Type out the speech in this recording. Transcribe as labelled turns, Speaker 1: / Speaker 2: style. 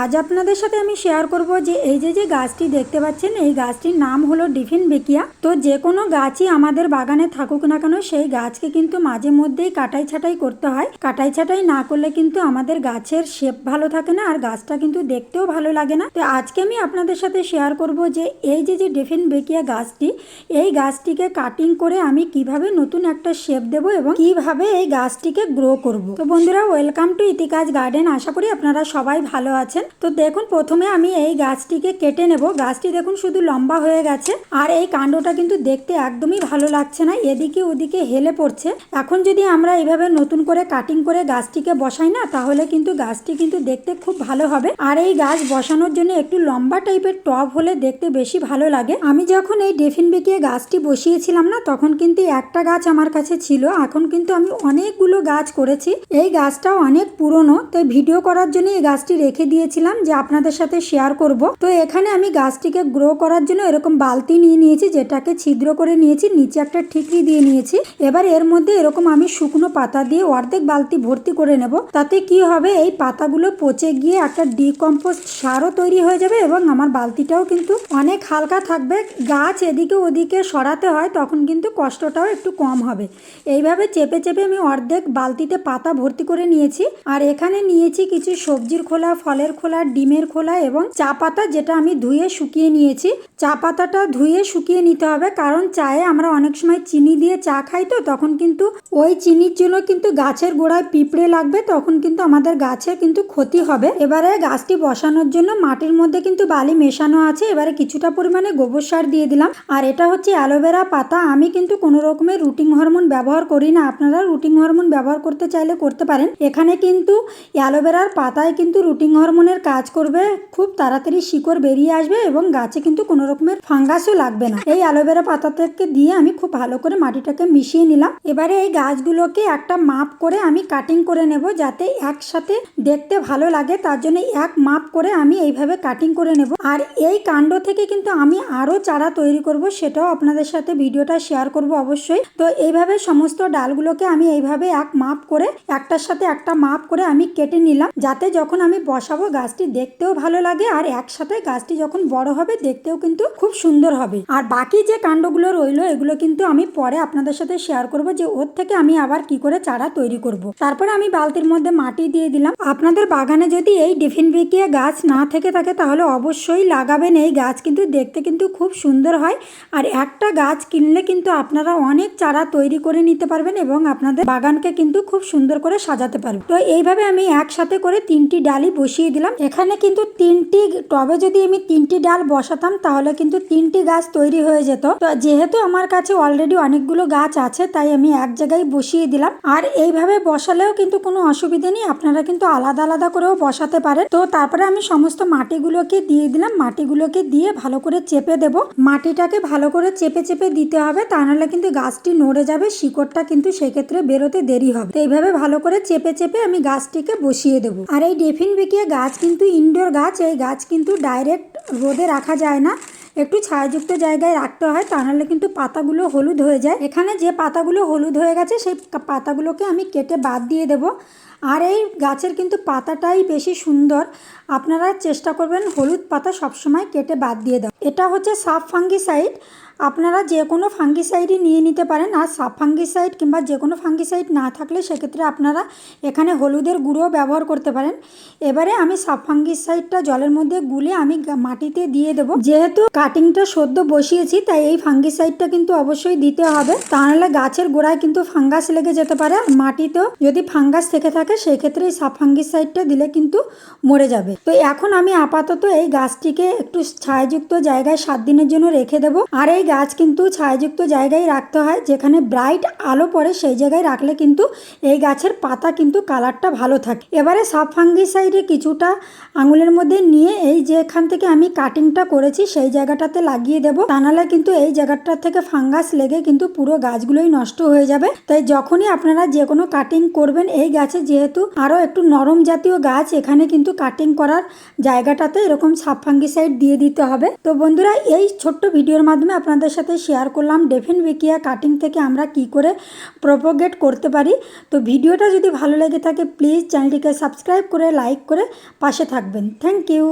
Speaker 1: আজ আপনাদের সাথে আমি শেয়ার করব যে এই যে যে গাছটি দেখতে পাচ্ছেন, এই গাছটির নাম হলো ডিফিন বেকিয়া। তো যে কোনো গাছই আমাদের বাগানে থাকুক না কেন, সেই গাছকে কিন্তু মাঝে মধ্যেই কাটাই ছাটাই করতে হয়। কাটাই ছাটাই না করলে কিন্তু আমাদের গাছের শেপ ভালো থাকে না, আর গাছটা কিন্তু দেখতেও ভালো লাগে না। তো আজকে আমি আপনাদের সাথে শেয়ার করব যে এই যে যে ডিফিন বেকিয়া গাছটি, এই গাছটিকে কাটিং করে আমি কীভাবে নতুন একটা শেপ দেব এবং কীভাবে এই গাছটিকে গ্রো করব। তো বন্ধুরা ওয়েলকাম টু ইতিকাজ গার্ডেন আশা করি আপনারা সবাই ভালো আছেন। তো দেখুন, প্রথমে আমি এই গাছটিকে কেটে নেব। গাছটি দেখুন, শুধু লম্বা হয়ে গেছে। আর এই কাণ্ডটা কিন্তু দেখতে একদমই ভালো লাগছে না। এদিকে ওদিকে হেলে পড়ছে। এখন যদি আমরা এইভাবে নতুন করে কাটিং করে গাছটিকে বসাই না, তাহলে কিন্তু গাছটি কিন্তু দেখতে খুব ভালো হবে। আর এই গাছ বসানোর জন্য একটু লম্বা টাইপের টব হলে দেখতে বেশি ভালো লাগে। আমি যখন এই ডেফিন বেঁকিয়ে গাছটি বসিয়েছিলাম না, তখন কিন্তু একটা গাছ আমার কাছে ছিল। এখন কিন্তু আমি অনেকগুলো গাছ করেছি। এই গাছটাও অনেক পুরনো তো ভিডিও করার জন্য এই গাছটি রেখে দিয়েছিলাম যে আপনাদের সাথে শেয়ার করব। তো এখানে আমি গাছটিকে গ্রো করার জন্য এরকম বালতি নিয়ে নিয়েছি, যেটাকে ছিদ্র করে নিয়েছি, নিচে একটা ঠিকরি দিয়ে নিয়েছি। এবার এর মধ্যে এরকম আমি শুকনো পাতা দিয়ে অর্ধেক বালতি ভর্তি করে নেব। তাতে কি হবে, এই পাতাগুলো পচে গিয়ে একটা ডিকম্পোস্ট সারও তৈরি হয়ে যাবে এবং আমার বালতিটাও কিন্তু অনেক হালকা থাকবে। গাছ এদিকে ওদিকে সরাতে হয়, তখন কিন্তু কষ্টটাও একটু কম হবে। এইভাবে চেপে চেপে আমি অর্ধেক বালতিতে পাতা ভর্তি করে নিয়েছি। আর এখানে নিয়েছি কিছু সবজির খোলা, ফলের খোলা, ডিমের খোলা এবং চা পাতা যেটা আমি ধুয়ে শুকিয়ে নিয়েছি। চা পাতাটা ধুয়ে শুকিয়ে নিতে হবে কারণ চায়ে আমরা অনেক সময় চিনি দিয়ে চা খাই তো, তখন কিন্তু ওই চিনির জন্য কিন্তু গাছের গোড়ায় পিঁপড়ে লাগবে, তখন কিন্তু আমাদের গাছের কিন্তু ক্ষতি হবে। এবারে গাছটি বসানোর জন্য মাটির মধ্যে কিন্তু বালি মেশানো আছে, এবারে কিছুটা পরিমাণে গোবর সার দিয়ে দিলাম। আর এটা হচ্ছে অ্যালোভেরা পাতা, আমি কিন্তু কোনো রকমের রুটিং হরমোন ব্যবহার করি না, আপনারা রুটিং হরমোন ব্যবহার করতে চাইলে করতে পারেন। এখানে কিন্তু অ্যালোভেরার পাতায় কিন্তু রুটিং হরমোনের কাজ করবে, খুব তাড়াতাড়ি শিকড় বেরিয়ে আসবে এবং গাছে কিন্তু কোনো রকমের ফাঙ্গাসও লাগবে না। এই অ্যালোভেরা পাতা থেকে দিয়ে আমি খুব ভালো করে মাটিটাকে মিশিয়ে নিলাম। এবারে এই গাছগুলোকে একটা মাপ করে আমি কাটিং করে নেব যাতে একসাথে দেখতে ভালো লাগে। তার জন্য এক মাপ করে আমি এইভাবে কাটিং করে নেব। আর এই কাণ্ড থেকে কিন্তু আমি আরও চারা তৈরি করব, সেটাও আপনাদের সাথে ভিডিওটা শেয়ার করব অবশ্যই। তো এইভাবে সমস্ত ডালগুলোকে আমি এইভাবে এক মাপ করে, একটার সাথে একটা মাপ করে আমি কেটে নিলাম। যাতে যখন আমি বসাবো গাছটি দেখতেও ভালো লাগে আর একসাথে গাছটি যখন বড় হবে দেখতেও কিন্তু খুব সুন্দর হবে। আর বাকি যে কাণ্ডগুলো রইল, এগুলো কিন্তু আমি পরে আপনাদের সাথে শেয়ার করব যে ওর থেকে আমি আবার কি করে চারা তৈরি করব। তারপরে আমি বালতির মধ্যে মাটি দিয়ে দিলাম। আপনাদের বাগানে যদি এই ডিফিন বিকিয়ে গাছ না থেকে থাকে, তাহলে অবশ্যই লাগাবেন। এই গাছ কিন্তু দেখতে কিন্তু খুব সুন্দর হয়। আর একটা গাছ কিনলে কিন্তু আপনারা অনেক চারা তৈরি করে নিতে পারবেন এবং আপনাদের বাগানকে কিন্তু খুব সুন্দর করে সাজাতে পারবেন। তো এইভাবে আমি একসাথে করে তিনটি ডালি বসিয়ে দিলাম। এখানে কিন্তু তিনটি টবে যদি আমি তিনটি ডাল বসাতাম, তাহলে কিন্তু তিনটি গাছ তৈরি হয়ে যেত। তো যেহেতু আমার কাছে অলরেডি অনেকগুলো গাছ আছে, তাই আমি এক জায়গায় বসিয়ে দিলাম। আর এইভাবে বসালেও কিন্তু কোনো অসুবিধে নেই, আপনারা কিন্তু আলাদা আলাদা করেও বসাতে পারেন। তো তারপরে আমি সমস্ত মাটিগুলোকে দিয়ে দিলাম। মাটিগুলোকে দিয়ে ভালো করে চেপে দেব। মাটিটাকে ভালো করে চেপে চেপে দিতে হবে, তা নাহলে কিন্তু গাছটি নড়ে যাবে, শিকড়টা কিন্তু সেক্ষেত্রে বেরোতে দেরি হবে। তো এইভাবে ভালো করে চেপে চেপে আমি গাছটিকে বসিয়ে দেবো। আর এই ডেফিন বিকিয়ে গাছ কিন্তু ইনডোর গাছ, এই গাছ কিন্তু ডাইরেক্ট রোদে রাখা যায় না। একটু ছায়াযুক্ত জায়গায় রাখতে হয়, তা নাহলে কিন্তু পাতাগুলো হলুদ হয়ে যায়। এখানে যে পাতাগুলো হলুদ হয়ে গেছে, সেই পাতাগুলোকে আমি কেটে বাদ দিয়ে দেবো। আর এই গাছের কিন্তু পাতাটাই বেশি সুন্দর। আপনারা চেষ্টা করবেন হলুদ পাতা সবসময় কেটে বাদ দিয়ে দাও এটা হচ্ছে সাব ফাঙ্গিসাইড। আপনারা যে কোনো ফাঙ্গিসাইডই নিয়ে নিতে পারেন, আর সাব ফাঙ্গিসাইড কিংবা যে কোনো ফাঙ্গিসাইড না থাকলে সেক্ষেত্রে আপনারা এখানে হলুদের গুঁড়ো ব্যবহার করতে পারেন। এবারে আমি সাব ফাঙ্গিসাইডটা জলের মধ্যে গুলে আমি মাটিতে দিয়ে দেবো। যেহেতু কাটিংটা সদ্য বসিয়েছি, তাই এই ফাঙ্গিসাইডটা কিন্তু অবশ্যই দিতে হবে। তাহলে গাছের গোড়ায় কিন্তু ফাঙ্গাস লেগে যেতে পারে, আর মাটিতেও যদি ফাঙ্গাস থেকে থাকে, সেক্ষেত্রে এই সাব ফাঙ্গিসাইডটা দিলে কিন্তু মরে যাবে। তো এখন আমি আপাতত এই গাছটিকে একটু ছায়াযুক্ত জায়গায় সাত দিনের জন্য রেখে দেবো। আর এই গাছ কিন্তু ছায়াযুক্ত জায়গায় রাখতে হয়, যেখানে ব্রাইট আলো পড়ে সেই জায়গায় রাখলে কিন্তু এই গাছের পাতা কিন্তু কালারটা ভালো থাকে। এবারে সাব ফাঙ্গিসাইডে কিছুটা আঙুলের মধ্যে নিয়ে এই যেখান থেকে আমি কাটিংটা করেছি, সেই জায়গাটাতে লাগিয়ে দেবো। তা নাহলে কিন্তু এই জায়গাটার থেকে ফাঙ্গাস লেগে কিন্তু পুরো গাছগুলোই নষ্ট হয়ে যাবে। তাই যখনই আপনারা যে কোনো কাটিং করবেন, এই গাছে যেহেতু আরও একটু নরম জাতীয় গাছ, এখানে কিন্তু কাটিং করার জায়গাটাতে এরকম সাবফাঙ্গিসাইড দিয়ে দিতে হবে। তো বন্ধুরা, এই ছোট্ট ভিডিওর মাধ্যমে আপনাদের সাথে শেয়ার করলাম। ডেফিন বিকিয়া কাটিং থেকে আমরা কি করে প্রপোগেট করতে পারি? তো ভিডিওটা যদি ভালো লেগে থাকে প্লিজ চ্যানেলটিকে সাবস্ক্রাইব করে লাইক করে পাশে থাকবেন। Thank you